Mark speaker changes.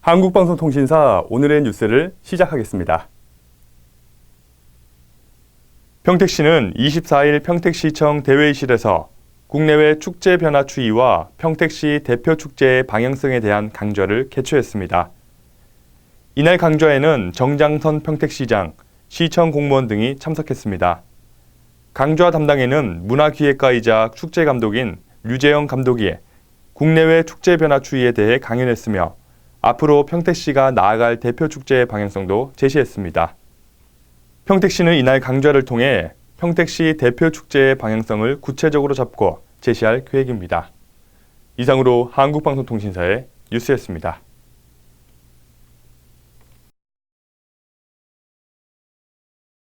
Speaker 1: 한국방송통신사 오늘의 뉴스를 시작하겠습니다. 평택시는 24일 평택시청 대회의실에서 국내외 축제 변화 추이와 평택시 대표 축제의 방향성에 대한 강좌를 개최했습니다. 이날 강좌에는 정장선 평택시장, 시청 공무원 등이 참석했습니다. 강좌 담당에는 문화기획가이자 축제 감독인 류재영 감독이 국내외 축제 변화 추이에 대해 강연했으며 앞으로 평택시가 나아갈 대표 축제의 방향성도 제시했습니다. 평택시는 이날 강좌를 통해 평택시 대표 축제의 방향성을 구체적으로 잡고 제시할 계획입니다. 이상으로 한국방송통신사의 뉴스였습니다.